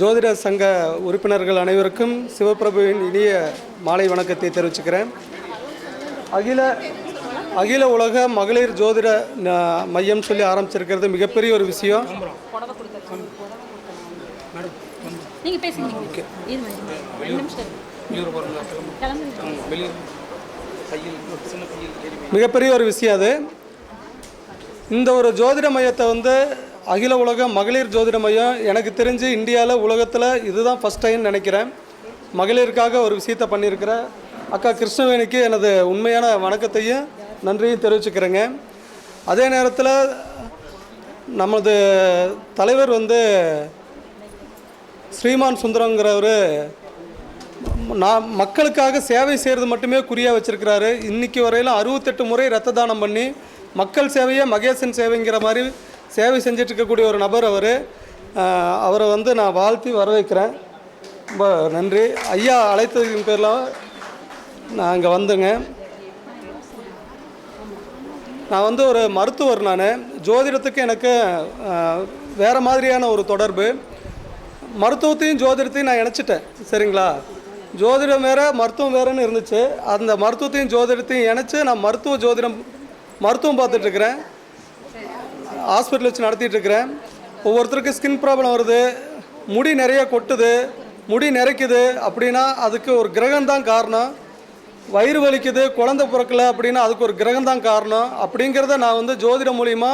ஜோதிட சங்க உறுப்பினர்கள் அனைவருக்கும் சிவபிரபுவின் இனிய மாலை வணக்கத்தை தெரிவிச்சுக்கிறேன். அகில அகில உலக மகளிர் ஜோதிட மையம் சொல்லி ஆரம்பிச்சிருக்கிறது மிகப்பெரிய ஒரு விஷயம். மிகப்பெரிய ஒரு விஷயம் அது. இந்த ஒரு ஜோதிட மையத்தை வந்து அகில உலக மகளிர் ஜோதிட மையம் எனக்கு தெரிஞ்சு இந்தியாவில் உலகத்தில் இதுதான் ஃபஸ்ட் டைம் நினைக்கிறேன். மகளிருக்காக ஒரு விஷயத்தை பண்ணியிருக்கிற அக்கா கிருஷ்ணவேணிக்கு எனது உண்மையான வணக்கத்தையும் நன்றியும் தெரிவிச்சுக்கிறேங்க. அதே நேரத்தில் நமது தலைவர் வந்து ஸ்ரீமான் சுந்தரங்கிறவர் நான் மக்களுக்காக சேவை செய்கிறது மட்டுமே குறியாக வச்சுருக்கிறாரு. இன்றைக்கி வரையிலும் அறுபத்தெட்டு முறை ரத்த தானம் பண்ணி மக்கள் சேவையே மகேசன் சேவைங்கிற மாதிரி சேவை செஞ்சுட்டு இருக்கக்கூடிய ஒரு நபர் அவர். அவரை வந்து நான் வாழ்த்தி வரவேற்கிறேன். ரொம்ப நன்றி. ஐயா அழைத்ததின் பேரில் நான் இங்கே வந்தேங்க நான் வந்து ஒரு மருத்துவர் நான். ஜோதிடத்துக்கு எனக்கு வேறு மாதிரியான ஒரு தொடர்பு. மருத்துவத்தையும் ஜோதிடத்தையும் நான் இணைச்சிட்டேன். சரிங்களா? ஜோதிடம் வேறு மருத்துவம் வேறுன்னு இருந்துச்சு. அந்த மருத்துவத்தையும் ஜோதிடத்தையும் இணைச்சி நான் மருத்துவ ஜோதிடம் மருத்துவம் பார்த்துட்ருக்குறேன். ஹாஸ்பிட்டல் வச்சு நடத்திட்டு இருக்கிறேன் ஒவ்வொருத்தருக்கு ஸ்கின் ப்ராப்ளம் வருது. முடி நிறைய கொட்டுது. முடி நிறைக்குது அப்படின்னா அதுக்கு ஒரு கிரகம் தான் காரணம். வயிறு வலிக்குது குழந்தை பிறக்கல அப்படின்னா அதுக்கு ஒரு கிரகம் தான் காரணம். அப்படிங்கிறத நான் வந்து ஜோதிடம் மூலிமா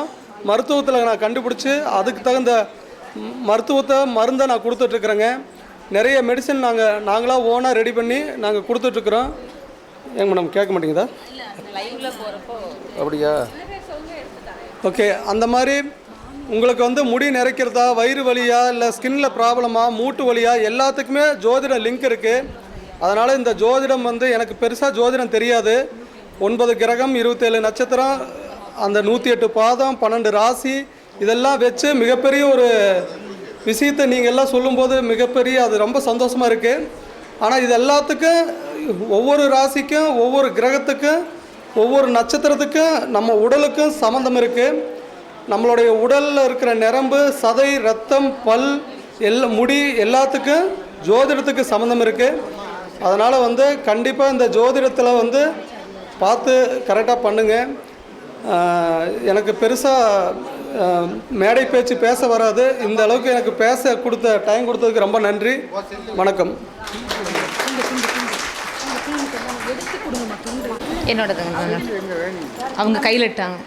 மருத்துவத்தில் நான் கண்டுபிடிச்சி அதுக்கு தகுந்த மருத்துவத்தை மருந்தை நான் கொடுத்துட்ருக்குறேங்க நிறைய மெடிசன் நாங்கள் நாங்களாக ஓனாக ரெடி பண்ணி நாங்கள் கொடுத்துட்ருக்குறோம் ஏங்க மேடம் கேட்க மாட்டேங்குதா அப்படியா? ஓகே அந்த மாதிரி உங்களுக்கு வந்து முடி நிறைக்கிறதா வயிறு வலியா இல்லை ஸ்கின்ல ப்ராப்ளமா மூட்டு வலியா எல்லாத்துக்குமே ஜோதிடம் லிங்க் இருக்குது அதனால் இந்த ஜோதிடம் வந்து எனக்கு பெருசாக ஜோதிடம் தெரியாது. ஒன்பது கிரகம் இருபத்தேழு நட்சத்திரம் அந்த நூற்றி எட்டு பாதம் பன்னெண்டு ராசி இதெல்லாம் வச்சு மிகப்பெரிய ஒரு விஷயத்தை நீங்கள் எல்லாம் சொல்லும்போது மிகப்பெரிய அது ரொம்ப சந்தோஷமாக இருக்குது ஆனால் இது எல்லாத்துக்கும் ஒவ்வொரு ராசிக்கும் ஒவ்வொரு கிரகத்துக்கும் ஒவ்வொரு நட்சத்திரத்துக்கும் நம்ம உடலுக்கும் சம்மந்தம் இருக்குது நம்மளுடைய உடலில் இருக்கிற நரம்பு சதை ரத்தம் பல் எல்லா முடி எல்லாத்துக்கும் ஜோதிடத்துக்கு சம்மந்தம் இருக்குது அதனால் வந்து கண்டிப்பாக இந்த ஜோதிடத்தில் வந்து பார்த்து கரெக்டாக பண்ணுங்கள் எனக்கு பெருசாக மேடை பேச்சு பேச வராது. இந்த அளவுக்கு எனக்கு பேச கொடுத்த டைம் கொடுத்ததுக்கு ரொம்ப நன்றி. வணக்கம். என்னோடதுங்க. அவங்க கையில் இட்டாங்க.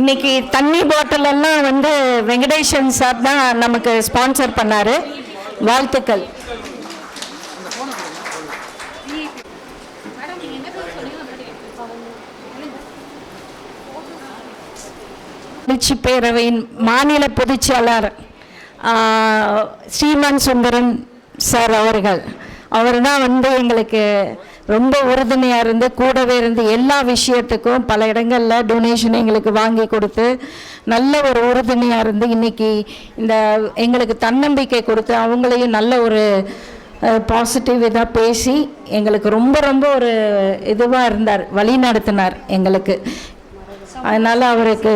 இன்னைக்கு தண்ணி பாட்டில் எல்லாம் வந்து வெங்கடேஷன் சார் தான் நமக்கு ஸ்பான்சர் பண்ணாரு. வாழ்த்துக்கள். மகிழ்ச்சி பேரவையின் மாநில பொதுச்செயலர் ஸ்ரீமன் ஸ்ரீமான் சுந்தரன் சார் அவர்கள். அவர் தான் வந்து எங்களுக்கு ரொம்ப உறுதுணையாக இருந்து கூடவே இருந்து எல்லா விஷயத்துக்கும் பல இடங்களில் டொனேஷன் எங்களுக்கு வாங்கி கொடுத்து நல்ல ஒரு உறுதுணையாக இருந்து இன்னைக்கு இந்த எங்களுக்கு தன்னம்பிக்கை கொடுத்து அவங்களையும் நல்ல ஒரு பாசிட்டிவ் இதாக பேசி எங்களுக்கு ரொம்ப ரொம்ப ஒரு இதுவாக இருந்தார் வழி நடத்தினார் எங்களுக்கு. அதனால் அவருக்கு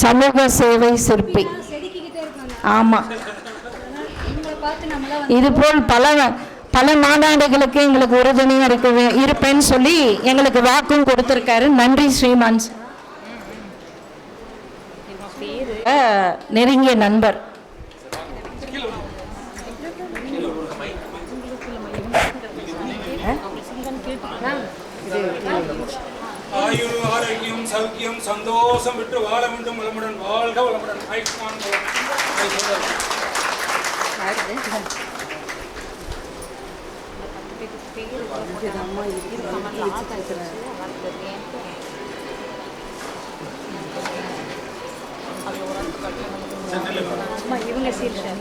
சமூக சேவை சிற்பி. ஆமாம் இதுபோல் பல பல மாநாடுகளுக்கு எங்களுக்கு உறுதுணையாக இருக்க இருப்பேன்னு சொல்லி எங்களுக்கு வாக்கும் கொடுத்துருக்காரு. நன்றி ஸ்ரீமான் நெருங்கிய நண்பர். ஆயுள் ஆரோக்கியம் சௌக்கியம் சந்தோஷம் விட்டு வாழ வேண்டும். வளமுடன் வாழ்க வளமுடன் ஆயுஷ்மான்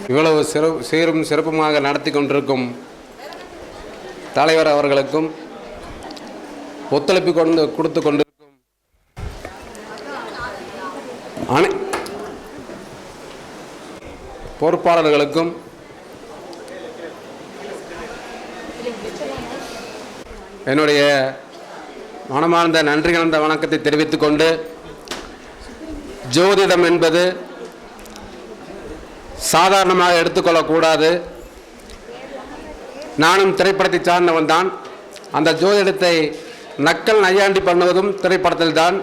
இவ்வளவு சிறப்பு சீரும் சிறப்புமாக நடத்தி கொண்டிருக்கும் தலைவர் அவர்களுக்கும் ஒத்துழைப்பு கொண்டு கொடுத்து கொண்டு பொறுப்பாளர்களுக்கும் என்னுடைய மனமார்ந்த நன்றி கலந்த வணக்கத்தை தெரிவித்துக் கொண்டு ஜோதிடம் என்பது சாதாரணமாக எடுத்துக்கொள்ளக்கூடாது நானும் திரைப்படத்தை சார்ந்தவன் தான். அந்த ஜோதிடத்தை நக்கல் நையாண்டி பண்ணுவதும் திரைப்படத்தில்தான்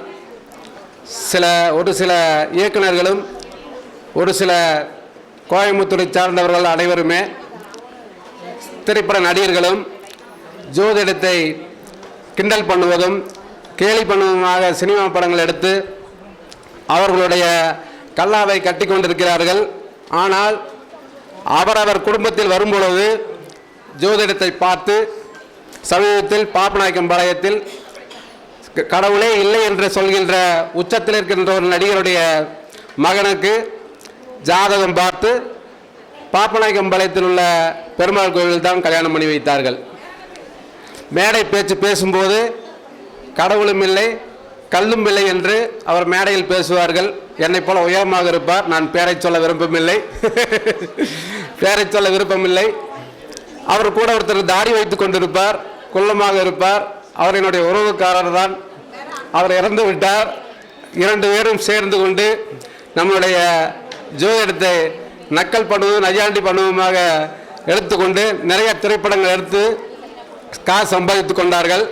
சில ஒரு சில இயக்குநர்களும் ஒரு சில கோயம்புத்தூரை சார்ந்தவர்கள் அனைவருமே திரைப்பட நடிகர்களும் ஜோதிடத்தை கிண்டல் பண்ணுவதும் கேலி பண்ணுவதுமாக சினிமா படங்கள் எடுத்து அவர்களுடைய கல்லாவை கட்டி கொண்டிருக்கிறார்கள். ஆனால் அவரவர் குடும்பத்தில் வரும்பொழுது ஜோதிடத்தை பார்த்து சமீபத்தில் பாப்பநாயக்கம் பாளையத்தில் க- கடவுளே இல்லை என்று சொல்கின்ற உச்சத்தில் இருக்கின்ற ஒரு நடிகருடைய மகனுக்கு ஜாதகம் பார்த்து பாப்பநாயக்கம்பாளையத்தில் உள்ள பெருமாள் கோவிலில் தான் கல்யாணம் பண்ணி வைத்தார்கள். மேடை பேச்சு பேசும்போது கடவுளும் இல்லை கல்லும் இல்லை என்று அவர் மேடையில் பேசுவார்கள். என்னைப் போல உயரமாக இருப்பார். நான் பேரை சொல்ல விருப்பமில்லை பேரை சொல்ல விருப்பமில்லை அவர் கூட ஒருத்தர் தாடி வைத்து கொண்டிருப்பார். குள்ளமாக இருப்பார். அவர் என்னுடைய உறவுக்காரர் தான். அவர் இறந்து விட்டார். இரண்டு பேரும் சேர்ந்து கொண்டு நம்முடைய ஜோதிடத்தை நக்கல் பண்ணுவதும் நையாண்டி பண்ணுவதுமாக எடுத்துக்கொண்டு நிறைய திரைப்படங்கள் எடுத்து காசு சம்பாதித்து கொண்டார்கள்.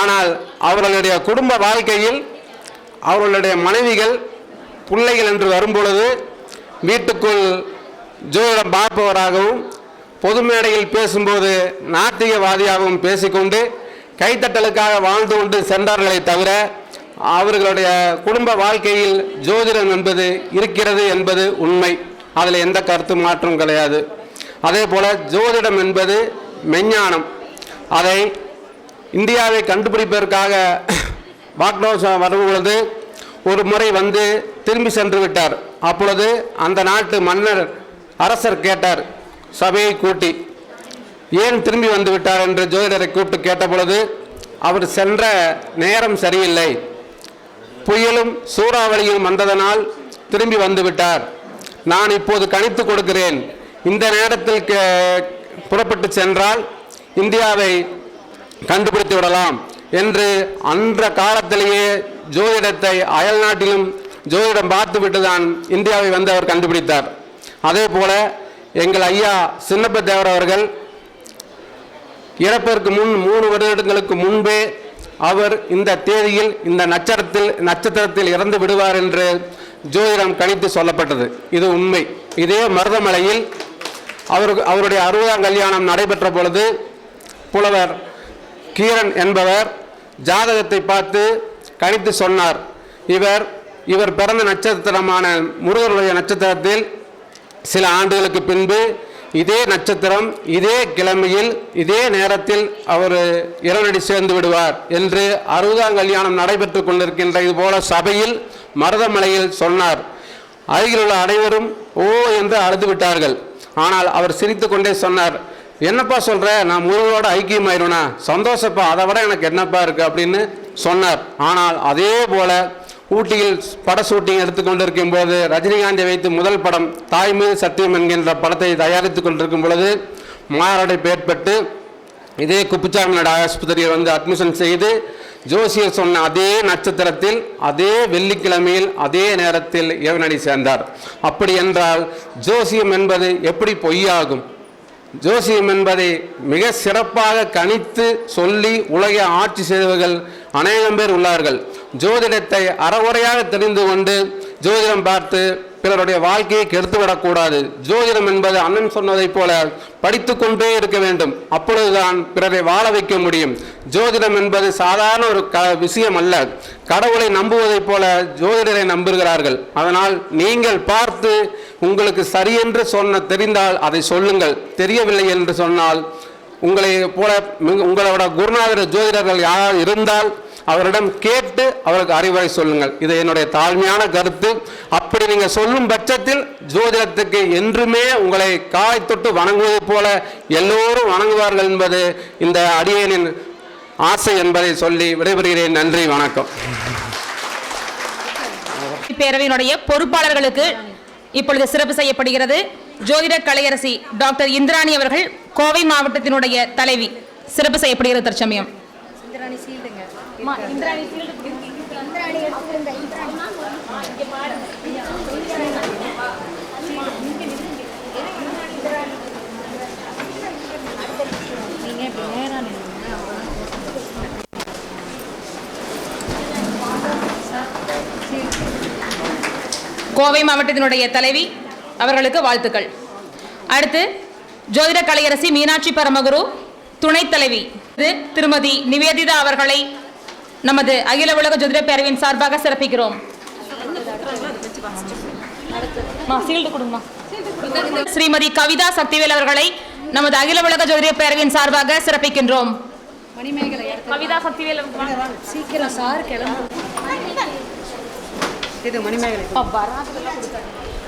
ஆனால் அவர்களுடைய குடும்ப வாழ்க்கையில் அவர்களுடைய மனைவிகள் பிள்ளைகள் என்று வரும்பொழுது வீட்டுக்குள் ஜோதிடம் பார்ப்பவராகவும் பொது மேடையில் பேசும்போது நாத்திகவாதியாகவும் பேசிக்கொண்டு கைத்தட்டலுக்காக வாழ்ந்து கொண்டு சென்றார்களே தவிர அவர்களுடைய குடும்ப வாழ்க்கையில் ஜோதிடம் என்பது இருக்கிறது என்பது உண்மை. அதில் எந்த கருத்து மாற்றம் கிடையாது. அதே போல் ஜோதிடம் என்பது மெஞ்ஞானம். அதை இந்தியாவை கண்டுபிடிப்பதற்காக வாக்டோஸ் வரும் பொழுது ஒரு முறை வந்து திரும்பி சென்று விட்டார். அப்பொழுது அந்த நாட்டு மன்னர் அரசர் கேட்டார் சபையை கூட்டி ஏன் திரும்பி வந்து விட்டார்? என்று ஜோதிடரை கூப்பிட்டு கேட்ட பொழுது அவர் சென்ற நேரம் சரியில்லை. புயலும் சூறாவளியும் வந்ததனால் திரும்பி வந்துவிட்டார். நான் இப்போது கணித்து கொடுக்கிறேன். இந்த நேரத்தில் புறப்பட்டு சென்றால் இந்தியாவை கண்டுபிடித்து விடலாம் என்று அன்ற காலத்திலேயே ஜோதிடத்தை அயல் நாட்டிலும் ஜோதிடம் பார்த்துவிட்டு தான் இந்தியாவை வந்து அவர் கண்டுபிடித்தார். அதே போல எங்கள் ஐயா சின்னப்ப தேவர் அவர்கள் இறப்பதற்கு முன் மூணு வருடங்களுக்கு முன்பே அவர் இந்த தேதியில் இந்த நட்சத்திரத்தில் நட்சத்திரத்தில் இறந்து விடுவார் என்று ஜோதிடம் கணித்து சொல்லப்பட்டது. இது உண்மை. இதே மருதமலையில் அவருக்கு அவருடைய அறுபதாம் கல்யாணம் நடைபெற்ற பொழுது புலவர் கீரன் என்பவர் ஜாதகத்தை பார்த்து கணித்து சொன்னார். இவர் இவர் பிறந்த நட்சத்திரமான முருகருடைய நட்சத்திரத்தில் சில ஆண்டுகளுக்கு பின்பு இதே நட்சத்திரம் இதே கிழமையில் இதே நேரத்தில் அவர் இறைவனடி சேர்ந்து விடுவார் என்று அறுபதாம் கல்யாணம் நடைபெற்று கொண்டிருக்கின்ற இது போல சபையில் மருதமலையில் சொன்னார். அருகில் உள்ள அனைவரும் ஓ என்று அழுது விட்டார்கள். ஆனால் அவர் சிரித்து கொண்டே சொன்னார் என்னப்பா சொல்ற? நான் முருகனோட ஐக்கியமாயிருவேனா? சந்தோஷப்பா அதை விட எனக்கு என்னப்பா இருக்கு? அப்படின்னு சொன்னார். ஆனால் அதே போல ஊட்டியில் பட ஷூட்டிங் எடுத்துக்கொண்டிருக்கும் போது ரஜினிகாந்தை வைத்து முதல் படம் தாய் மீது சத்தியம் என்கின்ற படத்தை தயாரித்துக் கொண்டிருக்கும் பொழுது மாரடைப்பு ஏற்பட்டு இதே குப்புச்சாமி நாடு ஆஸ்பத்திரியில் வந்து அட்மிஷன் செய்து ஜோசியர் சொன்ன அதே நட்சத்திரத்தில் அதே வெள்ளிக்கிழமையில் அதே நேரத்தில் ஏவனடி சேர்ந்தார். அப்படி என்றால் ஜோசியம் என்பது எப்படி பொய்யாகும்? ஜோசியம் என்பதை மிக சிறப்பாக கணித்து சொல்லி உலகை ஆட்சி செய்தவர்கள் அநேகம் பேர் உள்ளார்கள். ஜோதிடத்தை அறகுறையாக தெரிந்து கொண்டு ஜோதிடம் பார்த்து பிறருடைய வாழ்க்கையை கெடுத்துவிடக்கூடாது ஜோதிடம் என்பது அண்ணன் சொன்னதைப் போல படித்து கொண்டே இருக்க வேண்டும். அப்பொழுதுதான் பிறரை வாழ வைக்க முடியும். ஜோதிடம் என்பது சாதாரண ஒரு க விஷயம் அல்ல. கடவுளை நம்புவதைப் போல ஜோதிடரை நம்புகிறார்கள். அதனால் நீங்கள் பார்த்து உங்களுக்கு சரியென்று சொன்ன தெரிந்தால் அதை சொல்லுங்கள். தெரியவில்லை என்று சொன்னால் உங்களை போல உங்களோட குருநாதர் ஜோதிடர்கள் யார் இருந்தால் அவரிடம் கேட்டு அவருக்கு அறிவுரை சொல்லுங்கள். இது என்னுடைய தாழ்மையான கருத்து. அப்படி நீங்கள் சொல்லும் பட்சத்தில் ஜோதிடத்துக்கு என்றுமே உங்களை காலை தொட்டு வணங்குவதைப் போல எல்லோரும் வணங்குவார்கள் என்பது இந்த அடியனின் ஆசை என்பதை சொல்லி விடைபெறுகிறேன். நன்றி வணக்கம். பேரவையினுடைய பொறுப்பாளர்களுக்கு இப்பொழுது சிறப்பு செய்யப்படுகிறது. ஜோதிட கலையரசி டாக்டர் இந்திராணி அவர்கள் கோவை மாவட்டத்தினுடைய தலைவி. சிறப்பு செய்யப்படுகிறது தற்சமயம். இந்திராணி சீல்டுங்க. இந்திராணி சீல்டு இந்திராணி எடுத்துருந்த இந்திராணி இங்கே பாருங்க நீங்க இப்படி நேரா நில்லுங்க கோவை மாவட்டத்தினுடைய தலைவி அவர்களுக்கு வாழ்த்துக்கள். அடுத்து ஜோதிட கலையரசி மீனாட்சி பரமகுரு துணைத் தலைவி திருமதி நிவேதிதா அவர்களை நமது அகில உலக ஜோதிட பேரவையின் சார்பாக சிறப்பிக்கிறோம். ஸ்ரீமதி கவிதா சக்திவேல் அவர்களை நமது அகில உலக ஜோதிட பேரவையின் சார்பாக சிறப்பிக்கின்றோம். கவிதா சக்திவேல் சீக்கிரம் சார் கிளம்பு. இது மணிமேகலை.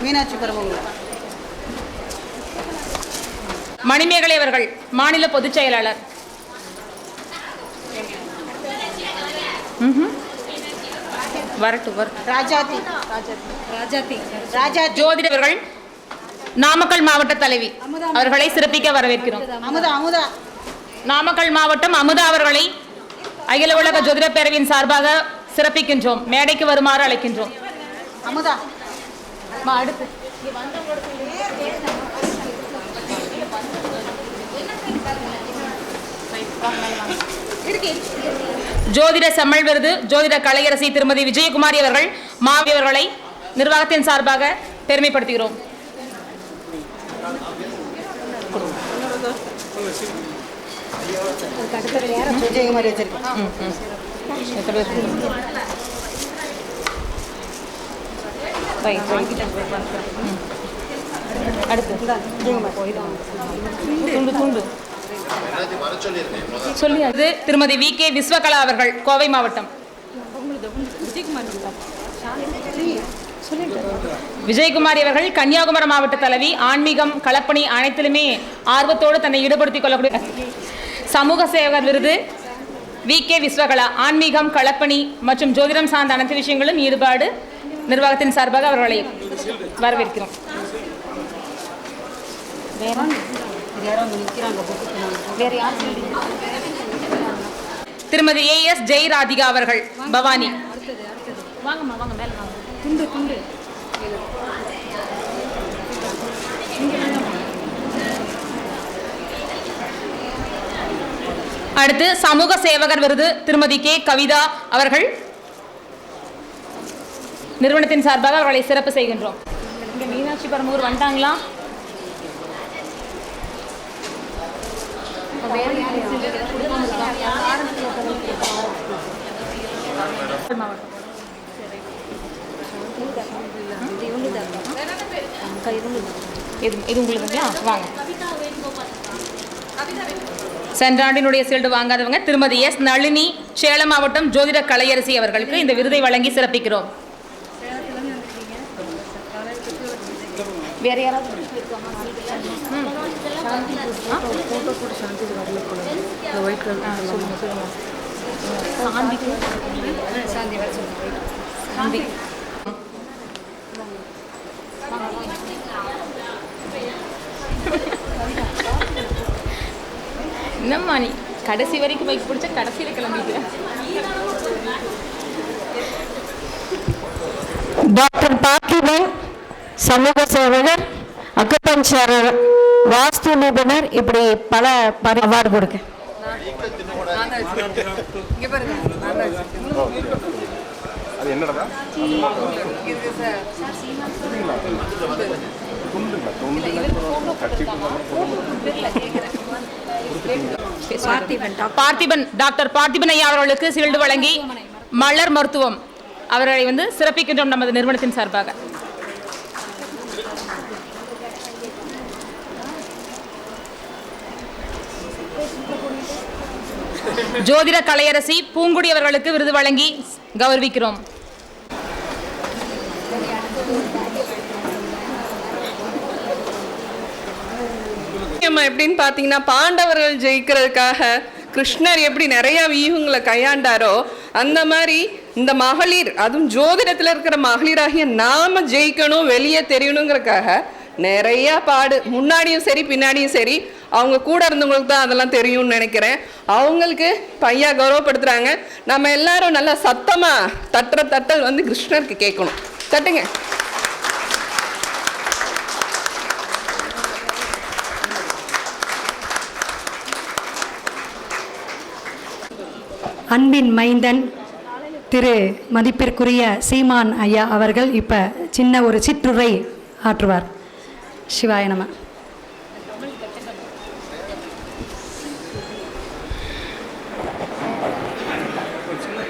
மீனாட்சி பரமகுரு மணிமேகலை அவர்கள் மாநில பொதுச் செயலாளர். ஜோதிடர்கள் நாமக்கல் மாவட்ட தலைவி. அவர்களை சிறப்பிக்க வரவேற்கிறோம். அமுதா அமுதா. நாமக்கல் மாவட்டம் அமுதா அவர்களை அகில உலக ஜோதிட பேரவையின் சார்பாக சிறப்பிக்கின்றோம். மேடைக்கு வருமாறு அழைக்கின்றோம். அமுதா. அடுத்து. ஜோதிட செம்மல் விருது ஜோதிட கலையரசி திருமதி விஜயகுமாரி அவர்கள் மாவி அவர்களை நிர்வாகத்தின் சார்பாக பெருமைப்படுத்துகிறோம். விஜயகுமாரி வச்சிருக்கேன் அடுத்து துண்டு துண்டு. சொல்லி அது. திருமதி வி கே விஸ்வகலா அவர்கள் கோவை மாவட்டம். விஜயகுமாரி அவர்கள் கன்னியாகுமரி மாவட்ட தலைவி ஆன்மீகம் களப்பணி அனைத்திலுமே ஆர்வத்தோடு தன்னை ஈடுபடுத்திக் கொள்ளக்கூடிய சமூக சேவகர் விருது வி கே விஸ்வகலா. ஆன்மீகம் களப்பணி மற்றும் ஜோதிடம் சார்ந்த அனைத்து விஷயங்களும் ஈடுபாடு நிர்வாகத்தின் சார்பாக அவர்களை வரவேற்கிறோம். திருமதி ஏ எஸ் ஜெய் ராதிகா அவர்கள் பவானி. வாங்கம்மா வாங்க மேலே வாங்க. துண்டு துண்டு. அடுத்து சமூக சேவகர் விருது திருமதி கே. கவிதா அவர்கள். நிறுவனத்தின் சார்பாக அவர்களை சிறப்பு செய்கின்றோம். இங்கே மீனாட்சி பரமூர் வந்துட்டாங்களா? இது இது உங்களுக்குங்களா வாங்க. சென்ற ஆண்டினுடைய சீல்டு வாங்காதவங்க திருமதி எஸ் நளினி சேலம் மாவட்டம் ஜோதிட கலையரசி அவர்களுக்கு இந்த விருதை வழங்கி சிறப்பிக்கிறோம். வேற யாராவது? சாந்தி என்னம்மா நீ? கடைசி வரைக்கும் பைக் பிடிச்ச கடைசியில் கிளம்பிக்கிறேன் டாக்டர் பார்த்திபன் சமூக சேவகர் அக்குபஞ்சரர் வாஸ்து நிபுணர் இப்படி பல பரி அவார்டு கொடுக்க. பார்த்திபன் டாக்டர் பார்த்திபன் ஐயா அவர்களுக்கு சீல்டு வழங்கி மலர் மருத்துவம். அவர்களை வந்து சிறப்பிக்கின்றோம் நமது நிறுவனத்தின் சார்பாக. ஜோதிட கலையரசி பூங்குடி அவர்களுக்கு விருது வழங்கி கௌரவிக்கிறோம். எப்படின்னு பார்த்தீங்கன்னா பாண்டவர்கள் ஜெயிக்கிறதுக்காக கிருஷ்ணர் எப்படி நிறைய வியூகங்களை கையாண்டாரோ அந்த மாதிரி இந்த மகளிர் அதுவும் ஜோதிடத்தில் இருக்கிற மகளிராகிய நாம ஜெயிக்கணும் வெளியே தெரியணுங்கிறதுக்காக நிறைய பாடு. முன்னாடியும் சரி பின்னாடியும் சரி அவங்க கூட இருந்தவங்களுக்கு தான் அதெல்லாம் தெரியும்னு நினைக்கிறேன். அவங்களுக்கு பையா கௌரவப்படுத்துகிறாங்க நம்ம எல்லாரும் நல்லா சத்தமாக தட்டுற தட்டல் வந்து கிருஷ்ணருக்கு கேட்கணும். தட்டுங்க. அன்பின் மைந்தன் திரு மதிப்பிற்குரிய சீமான் ஐயா அவர்கள் இப்போ சின்ன ஒரு சிற்றுரை ஆற்றுவார். சிவாய நம.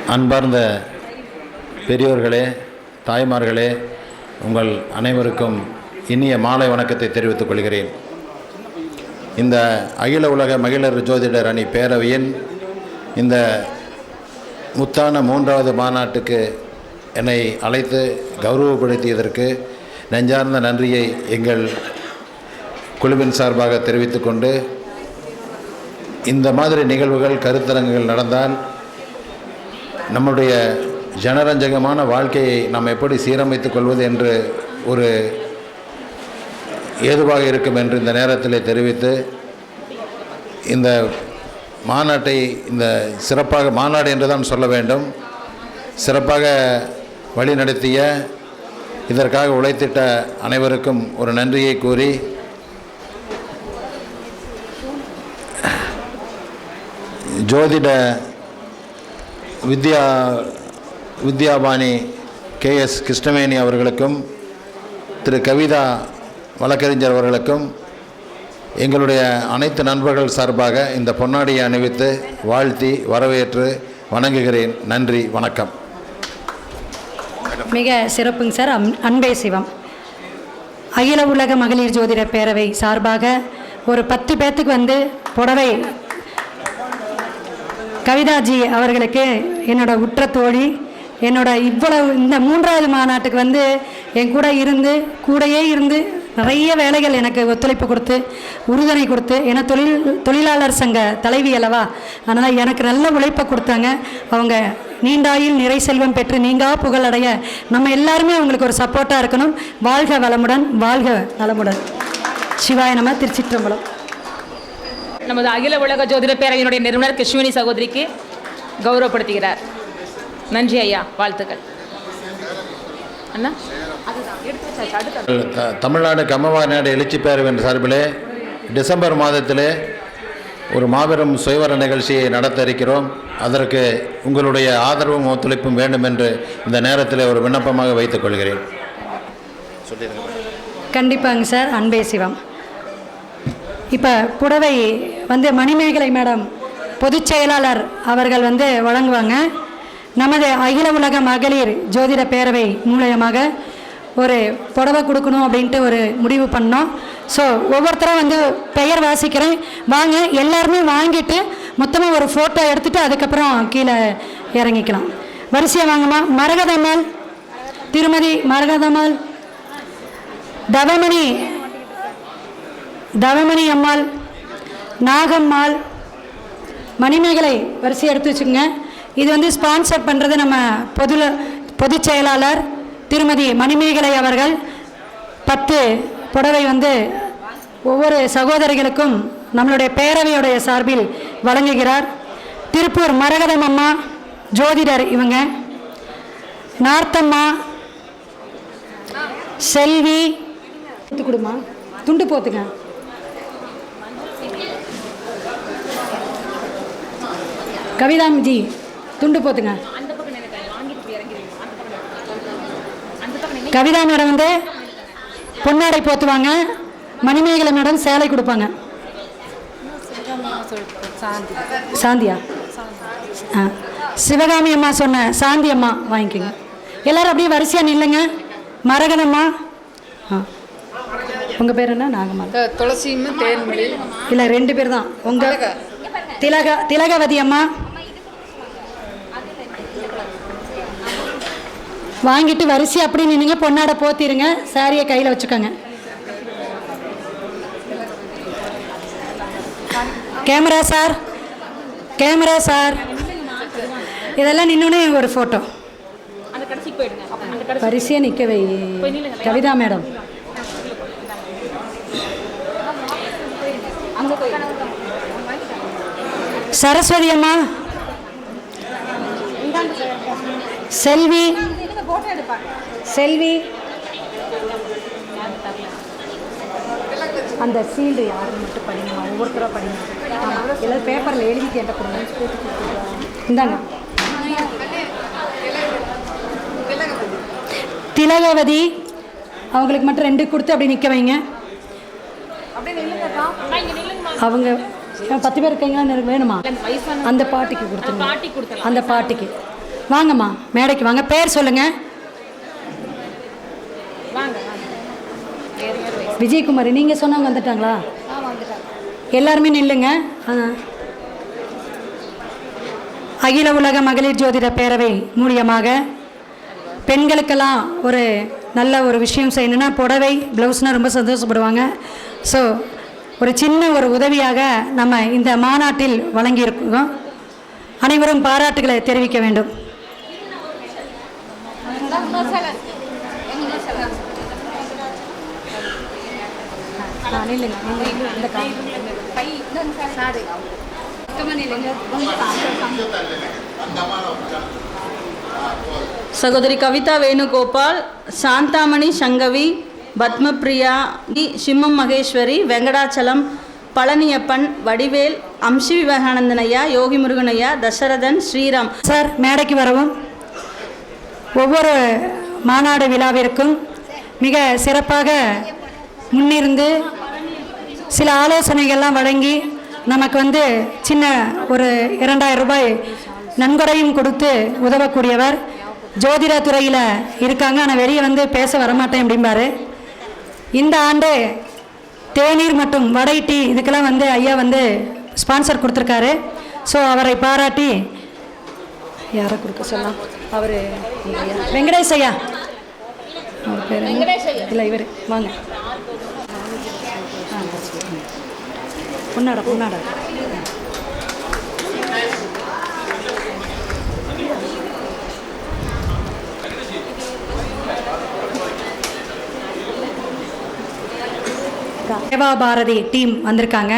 அன்பார்ந்த பெரியோர்களே தாய்மார்களே உங்கள் அனைவருக்கும் இனிய மாலை வணக்கத்தை தெரிவித்துக் கொள்கிறேன். இந்த அகில உலக மகளிர் ஜோதிடர் அணி பேரவையின் இந்த முத்தான மூன்றாவது மாநாட்டுக்கு என்னை அழைத்து கௌரவப்படுத்தியதற்கு நெஞ்சார்ந்த நன்றியை எங்கள் குழுவின் சார்பாக தெரிவித்துக்கொண்டு இந்த மாதிரி நிகழ்வுகள் கருத்தரங்குகள் நடந்தால் நம்முடைய ஜனரஞ்சகமான வாழ்க்கையை நாம் எப்படி சீரமைத்துக் கொள்வது என்று ஒரு ஏதுவாக இருக்கும் என்று இந்த நேரத்தில் தெரிவித்து இந்த மாநாட்டை இந்த சிறப்பாக மாநாடு என்று தான் சொல்ல வேண்டும். சிறப்பாக வழிநடத்திய இதற்காக உழைத்திட்ட அனைவருக்கும் ஒரு நன்றியை கூறி ஜோதிட வித்யா வித்யாபாணி கே எஸ் கிருஷ்ணவேணி அவர்களுக்கும் திரு கவிதா வழக்கறிஞர் அவர்களுக்கும் எங்களுடைய அனைத்து நண்பர்கள் சார்பாக இந்த பொன்னாடியை அணிவித்து வாழ்த்தி வரவேற்று வணங்குகிறேன். நன்றி வணக்கம். மிக சிறப்புங்க சார். அம் அன்பே சிவம். அகில உலக மகளிர் ஜோதிட பேரவை சார்பாக ஒரு பத்து பேர்த்துக்கு வந்து புடவை கவிதாஜி அவர்களுக்கு என்னோட உற்ற தோழி என்னோட இவ்வளவு இந்த மூன்றாவது மாநாட்டுக்கு வந்து என் கூட இருந்து கூடயே இருந்து நிறைய வேலைகள் எனக்கு ஒத்துழைப்பு கொடுத்து உறுதுணை கொடுத்து ஏன்னா தொழில் தொழிலாளர் சங்க தலைவி அல்லவா? அதனால் எனக்கு நல்ல உழைப்பை கொடுத்தாங்க. அவங்க நீண்டாயில் நிறை செல்வம் பெற்று நீங்கா புகழடைய நம்ம எல்லாருமே அவங்களுக்கு ஒரு சப்போர்ட்டாக இருக்கணும். வாழ்க வளமுடன் வாழ்க நலமுடன். சிவாய நம திருச்சிற்றம்பலம். நமது அகில உலக ஜோதிட பேரவையினுடைய நிறுவனர் கிருஷ்ணவேணி சகோதரிக்கு கௌரவப்படுத்துகிறார். நன்றி ஐயா வாழ்த்துக்கள். அண்ணா? தமிழ்நாடு கம்மவா நாடு எழுச்சி பேரவின் சார்பிலே டிசம்பர் மாதத்திலே ஒரு மாபெரும் சுயவர நிகழ்ச்சியை நடத்த இருக்கிறோம் அதற்கு உங்களுடைய ஆதரவும் ஒத்துழைப்பும் வேண்டும் என்று இந்த நேரத்தில் ஒரு விண்ணப்பமாக வைத்துக் கொள்கிறேன். கண்டிப்பாங்க சார் அன்பே சிவம். இப்போ புடவை வந்து மணிமேகலை மேடம் பொதுச் செயலாளர் அவர்கள் வந்து வழங்குவாங்க. நமது அகில உலக மகளிர் ஜோதிட பேரவை மூலயமாக ஒரு புடவை கொடுக்கணும் அப்படின்ட்டு ஒரு முடிவு பண்ணோம். ஸோ ஒவ்வொருத்தரும் வந்து பெயர் வாசிக்கிறேன். வாங்க எல்லாருமே வாங்கிட்டு மொத்தமாக ஒரு ஃபோட்டோ எடுத்துகிட்டு அதுக்கப்புறம் கீழே இறங்கிக்கலாம். வரிசையாக வாங்கம்மா. மரகதம்மாள் திருமதி மரகதம்மாள் தவமணி தவமணி அம்மாள் நாகம்மாள் மணிமேகலை வரிசையை எடுத்து வச்சுக்கோங்க. இது வந்து ஸ்பான்சர் பண்ணுறது நம்ம பொது பொதுச் செயலாளர் திருமதி மணிமேகலை அவர்கள். பத்து புடவை வந்து ஒவ்வொரு சகோதரிகளுக்கும் நம்மளுடைய பேரவையுடைய சார்பில் வழங்குகிறார். திருப்பூர் மரகதம் அம்மா ஜோதிடர் இவங்க. நார்த்தம்மா செல்வி. கொடுமா? துண்டு போத்துங்க. கவிதாம்ஜி துண்டு போத்துங்க கவிதா மேடம் வந்து பொன்னாடை போத்துவாங்க மணிமேகலை மேடம் சேலை கொடுப்பாங்க. சாந்தியா? ஆ. சிவகாமி அம்மா சொன்ன சாந்தி அம்மா வாங்கிக்கோங்க. எல்லாரும் அப்படியே வரிசையாக நில்லுங்க. மரகதம்மா ஆ. உங்கள் பேர் என்ன? நாகம்மாள் துளசியும் தேன்மொழி. இல்லை ரெண்டு பேர் தான். உங்கள் திலக திலகவதி அம்மா. வாங்கிட்டு வரிசை அப்படி நின்றுங்க பொன்னாடை போத்திருங்க சாரியை கையில் வச்சுக்கோங்க. கேமரா சார் கேமரா சார் இதெல்லாம் நின்றுனே ஒரு ஃபோட்டோ வரிசையாக நிற்க வை. கவிதா மேடம். சரஸ்வதி அம்மா. செல்வி. செல்வி. அந்த சீல்டு யாரு மட்டும் படிங்க ஒவ்வொருத்தராக படிங்க. ஆமாம் எல்லாரும் பேப்பரில் எழுதிட்டு என்ன கொடுங்க இந்தாங்க. திலகவதி அவங்களுக்கு மட்டும் ரெண்டு கொடுத்து அப்படி நிற்க வைங்க. அவங்க பத்து பேர் இருக்கீங்களா எனக்கு வேணுமா? அந்த பாட்டிக்கு கொடுத்துருங்க. அந்த பாட்டிக்கு. வாங்கம்மா மேடைக்கு வாங்க. பேர் சொல்லுங்க. விஜயகுமாரி நீங்கள் சொன்னவங்க வந்துட்டாங்களா? எல்லாருமே நில்லுங்க. அகில உலக மகளிர் ஜோதிட பேரவை மூலியமாக பெண்களுக்கெல்லாம் ஒரு நல்ல ஒரு விஷயம் செய்யணும்னா புடவை ப்ளவுஸ்னால் ரொம்ப சந்தோஷப்படுவாங்க. ஸோ ஒரு சின்ன ஒரு உதவியாக நம்ம இந்த மாநாட்டில் வழங்கியிருக்கோம். அனைவரும் பாராட்டுகளை தெரிவிக்க வேண்டும் ஆ, நில்லுங்க நில்லுங்க. இந்த கா- சகோதரி கவிதா வேணுகோபால் சாந்தாமணி சங்கவி பத்மபிரியா டி. சிம்மம் மகேஸ்வரி வெங்கடாச்சலம் பழனியப்பன் வடிவேல் அம்சி விவேகானந்தன் ஐயா யோகி முருகன் ஐயா தசரதன் ஸ்ரீராம் சார் மேடைக்கு வரவும் ஒவ்வொரு மாநாடு விழாவிற்கும் மிக சிறப்பாக முன்னிருந்து சில ஆலோசனைகள்லாம் வழங்கி நமக்கு வந்து சின்ன ஒரு இரண்டாயிரம் ரூபாய் நன்கொடையும் கொடுத்து உதவக்கூடியவர் ஜோதிட துறையில் இருக்காங்க. ஆனால் வெளியே வந்து பேச வரமாட்டேன் அப்படிம்பாரு. இந்த ஆண்டு தேநீர் மற்றும் வடை டீ இதுக்கெல்லாம் வந்து ஐயா வந்து ஸ்பான்சர் கொடுத்துருக்காரு. ஸோ அவரை பாராட்டி யாரை கொடுக்க சொல்லலாம் அவர் வெங்கடேஷ் ஐயா அவர் பேர்? இல்லை இவர். வாங்க. பொன்னாடா பொன்னாடா. சேவா பாரதி டீம் வந்திருக்காங்க.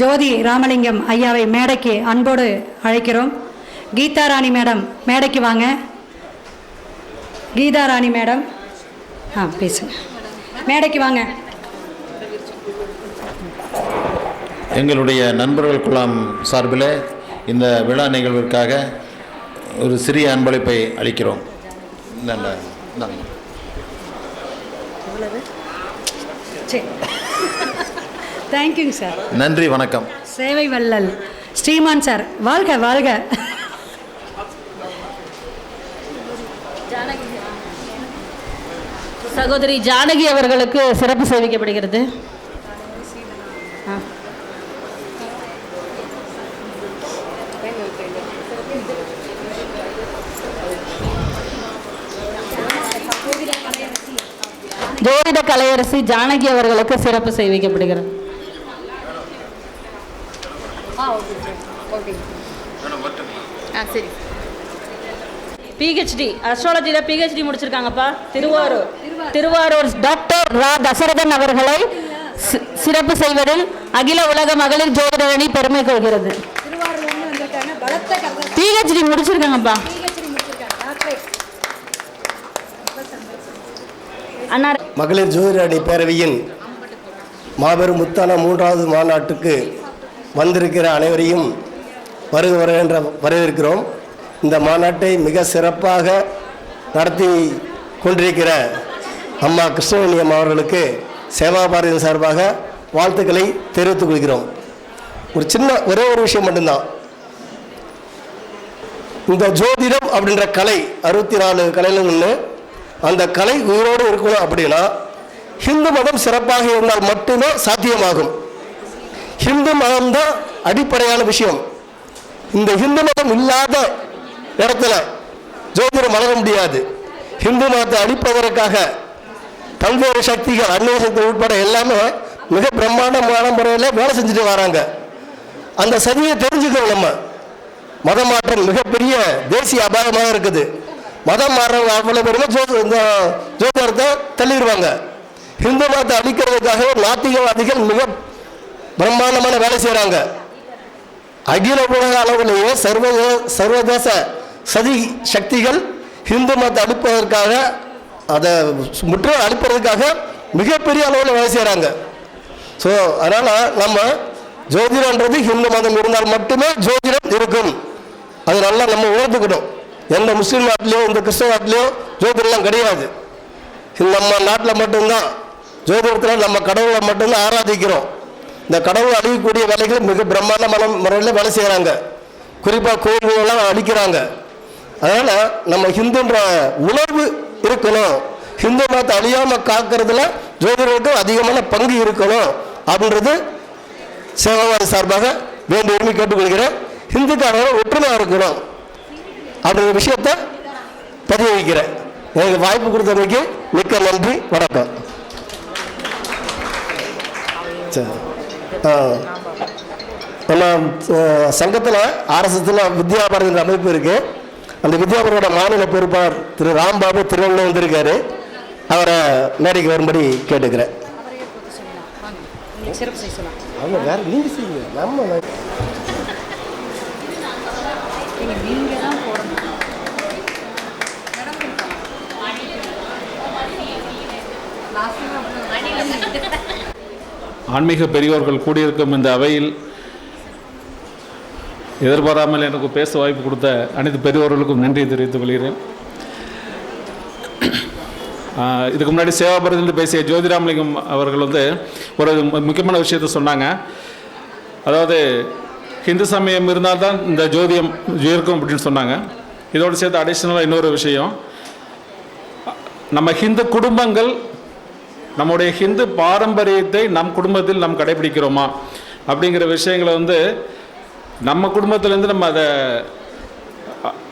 ஜோதி ராமலிங்கம் ஐயாவை மேடைக்கு அன்போடு அழைக்கிறோம். கீதா ராணி மேடம் மேடைக்கு வாங்க. கீதா ராணி மேடம். ஆ பேசுங்க. மேடைக்கு வாங்க. எங்களுடைய நண்பர்கள் குழாம் சார்பில் இந்த விழா நிகழ்விற்காக ஒரு சிறிய அன்பளிப்பை அளிக்கிறோம். தேங்க்யூங்க சார் நன்றி வணக்கம். சேவை வள்ளல். ஸ்ரீமான் சார் வாழ்க வாழ்க. சகோதரி ஜானகி அவர்களுக்கு சிறப்பு சேவிக்கப்படுகிறது. ஜோதிட கலையரசி ஜானகி அவர்களுக்கு சிறப்பு சேவிக்கப்படுகிறது. ஆ சரி. பிஹெச்டி அஸ்ட்ராலஜியில் பிஹெச்டி முடிச்சிருக்காங்கப்பா. திருவாரூர். திருவாரூர். டாக்டர் ரா தசரதன் அவர்களை சிறப்பு செய்வதில் அகில உலக மகளிர் ஜோதிட அணி பெருமை கொள்கிறது. பிஹெச்டி முடிச்சிருக்காங்கப்பா. மகளிர் ஜோதிட அணி பேரவையின் மாபெரும் முத்தான மூன்றாவது மாநாட்டுக்கு வந்திருக்கிற அனைவரையும் வருக வருகின்ற வரவேற்கிறோம். இந்த மாநாட்டை மிக சிறப்பாக நடத்தி கொண்டிருக்கிற அம்மா கிருஷ்ணவேணியம் அவர்களுக்கு சேவா பாரதியின் சார்பாக வாழ்த்துக்களை தெரிவித்துக் கொள்கிறோம். ஒரு சின்ன ஒரே ஒரு விஷயம் மட்டும்தான். இந்த ஜோதிடம் அப்படின்ற கலை அறுபத்தி நாலு கலையில் ஒன்று அந்த கலை உயிரோடு இருக்கணும் அப்படின்னா ஹிந்து மதம் சிறப்பாக இருந்தால் மட்டுமே சாத்தியமாகும். ஹிந்து மதம் தான் அடிப்படையான விஷயம். இந்த ஹிந்து மதம் இல்லாத இடத்துல ஜோதிடம் வளர முடியாது. ஹிந்து மதத்தை அழிப்பதற்காக பல்வேறு சக்திகள் அந்நிய சக்தி உட்பட எல்லாமே மிக பிரம்மாண்டமான முறையில் வேலை செஞ்சுட்டு வராங்க. அந்த சதியை தெரிஞ்சுக்கணும் நம்ம. மதம் மாற்றம் மிகப்பெரிய தேசிய அபாயமாக இருக்குது. மதம் மாறுறவங்க அவ்வளோ பேருமே ஜோதி இந்த ஜோதிடத்தை தள்ளிடுவாங்க. ஹிந்து மதத்தை அழிக்கிறதுக்காக நாத்திகவாதிகள் மிக பிரம்மாண்டமான வேலை செய்கிறாங்க அகில உலக அளவிலேயே சர்வதே சர்வதேச சதி சக்திகள் இந்து மதத்தை அழிப்பதற்காக அதை முற்றிலும் அழிப்பதற்காக மிகப்பெரிய அளவில் வேலை செய்கிறாங்க ஸோ அதனால் நம்ம ஜோதிடன்றது இந்து மதம் இருந்தால் மட்டுமே ஜோதிடம் இருக்கும். அது நல்லா நம்ம உணர்ந்துக்கணும். எந்த முஸ்லீம் நாட்டிலையோ இந்த கிறிஸ்தவ நாட்டிலையோ ஜோதிடம்லாம் கிடையாது. நம்ம நாட்டில் மட்டும்தான். ஜோதிடத்தில் நம்ம கடவுளை மட்டும்தான் ஆராதிக்கிறோம். இந்த கடவுள் அழியக்கூடிய வேலைகள் மிக பிரம்மாண்டமான முறையில் வேலை செய்கிறாங்க குறிப்பாக கோயில்களெல்லாம் அழிக்கிறாங்க. அதனால் நம்ம ஹிந்துன்ற உணர்வு இருக்கணும். ஹிந்து மதத்தை அழியாமல் காக்கிறதுல ஜோதிடர்களுக்கு அதிகமான பங்கு இருக்கணும் அப்படின்றது சேவாவாதி சார்பாக வேண்டிய உரிமை கேட்டுக்கொள்கிறேன். ஹிந்துக்காரர்கள் ஒற்றுமையாக இருக்கணும் அப்படிங்கிற விஷயத்தை பதிவு வைக்கிறேன். எனக்கு வாய்ப்பு கொடுத்தமைக்கு மிக்க நன்றி வணக்கம். சரி. நம்ம சங்கத்தில் ஆர்எஸ்எஸ்ல வித்யாபாரதின்ற அமைப்பு இருக்குது அந்த வித்யாபாரதியோட மாநில பொறுப்பாளர் திரு ராம்பாபு திருவண்ண வந்திருக்காரு. அவரை மேடைக்கு வரும்படி கேட்டுக்கிறேன். வேற செய்யுங்க. நம்ம போடணும் ஆன்மீக பெரியோர்கள் கூடியிருக்கும் இந்த அவையில் எதிர்பாராமல் எனக்கு பேச வாய்ப்பு கொடுத்த அனைத்து பெரியோர்களுக்கும் நன்றி தெரிவித்துக் கொள்கிறேன். இதுக்கு முன்னாடி சேவாபுரத்திலிருந்து பேசிய ஜோதிராமலிங்கம் அவர்கள் வந்து ஒரு முக்கியமான விஷயத்தை சொன்னாங்க. அதாவது ஹிந்து சமயம் இருந்தால்தான் இந்த ஜோதியம் இருக்கும் அப்படின்னு சொன்னாங்க. இதோடு சேர்த்து அடிஷ்னலாக இன்னொரு விஷயம். நம்ம ஹிந்து குடும்பங்கள் நம்முடைய ஹிந்து பாரம்பரியத்தை நம் குடும்பத்தில் நாம் கடைபிடிக்கிறோமா? அப்படிங்கிற விஷயங்களை வந்து நம்ம குடும்பத்திலேருந்து நம்ம அதை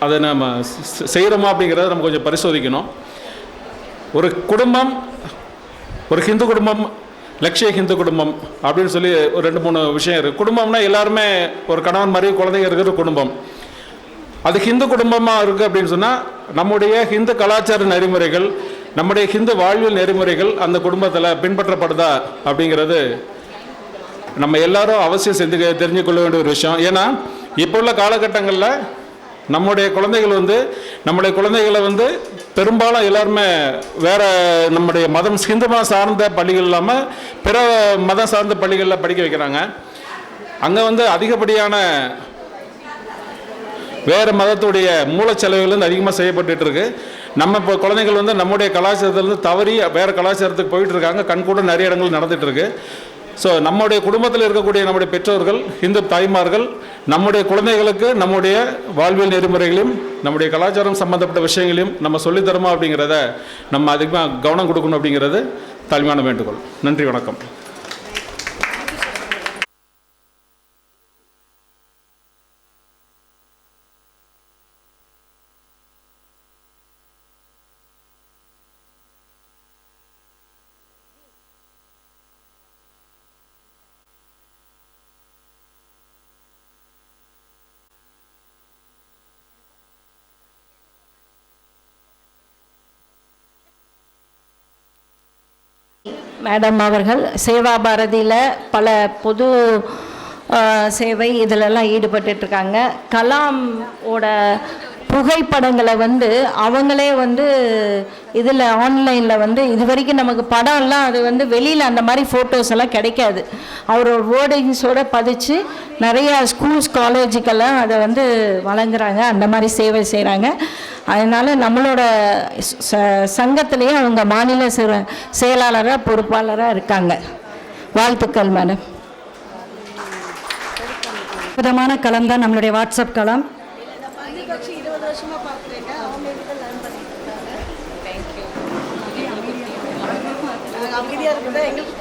அதை நம்ம செய்கிறோமா அப்படிங்கிறத நம்ம கொஞ்சம் பரிசோதிக்கணும். ஒரு குடும்பம் ஒரு ஹிந்து குடும்பம் லட்சிய ஹிந்து குடும்பம் அப்படின்னு சொல்லி ஒரு ரெண்டு மூணு விஷயம் இருக்குது குடும்பம்னா எல்லாருமே ஒரு கணவன் மாதிரி குழந்தைங்க இருக்கிற குடும்பம். அது ஹிந்து குடும்பமாக இருக்குது அப்படின்னு சொன்னால் நம்முடைய ஹிந்து கலாச்சார நெறிமுறைகள் நம்முடைய ஹிந்து வாழ்வியல் நெறிமுறைகள் அந்த குடும்பத்தில் பின்பற்றப்படுதா அப்படிங்கிறது நம்ம எல்லாரும் அவசியம் செஞ்சு தெரிஞ்சு கொள்ள வேண்டிய ஒரு விஷயம். ஏன்னா இப்போ உள்ள காலகட்டங்களில் நம்முடைய குழந்தைகள் வந்து நம்முடைய குழந்தைகளை வந்து பெரும்பாலும் எல்லாருமே வேறு நம்முடைய மதம் ஹிந்து மதம் சார்ந்த பள்ளிகள் இல்லாமல் பிற மதம் சார்ந்த பள்ளிகளில் படிக்க வைக்கிறாங்க. அங்கே வந்து அதிகப்படியான வேறு மதத்துடைய மூலச்செலவுகள் வந்து அதிகமாக செய்யப்பட்டுட்டு இருக்கு நம்ம இப்போ குழந்தைகள் வந்து நம்முடைய கலாச்சாரத்திலேருந்து தவறி வேறு கலாச்சாரத்துக்கு போயிட்டு இருக்காங்க. கண்கூட நிறைய இடங்கள் நடந்துட்டு இருக்கு ஸோ நம்முடைய குடும்பத்தில் இருக்கக்கூடிய நம்முடைய பெற்றோர்கள் இந்து தாய்மார்கள் நம்முடைய குழந்தைகளுக்கு நம்முடைய வாழ்வியல் நெறிமுறைகளையும் நம்முடைய கலாச்சாரம் சம்பந்தப்பட்ட விஷயங்களையும் நம்ம சொல்லித் தரோமா அப்படிங்கிறத நம்ம அதிகமாக கவனம் கொடுக்கணும் அப்படிங்கிறது தாழ்மையான வேண்டுகோள். நன்றி வணக்கம். மேடம் அவர்கள் சேவா பாரதியில் பல பொது சேவை இதிலெல்லாம் ஈடுபட்டுருக்காங்க கலாம் ஓட புகைப்படங்களை வந்து அவங்களே வந்து இதில் ஆன்லைனில் வந்து இது வரைக்கும் நமக்கு படம்லாம் அது வந்து வெளியில் அந்த மாதிரி ஃபோட்டோஸ் எல்லாம் கிடைக்காது. அவரோட வேர்டிங்ஸோடு பதிச்சு நிறையா ஸ்கூல்ஸ் காலேஜுக்கெல்லாம் அதை வந்து வழங்குறாங்க. அந்த மாதிரி சேவை செய்கிறாங்க அதனால் நம்மளோட ச- சங்கத்திலேயே அவங்க மாநில செயலாளராக பொறுப்பாளராக இருக்காங்க. வாழ்த்துக்கள் மேடம் விதமான களம் தான் நம்மளுடைய வாட்ஸ்அப் களம் வருஷமாக பார்க்குறேங்க அவங்க கிட்ட லேர்ன் பண்ணிட்டு இருக்காங்க. தேங்க்யூ அமைதியாக இருக்குதா? எங்களுக்கு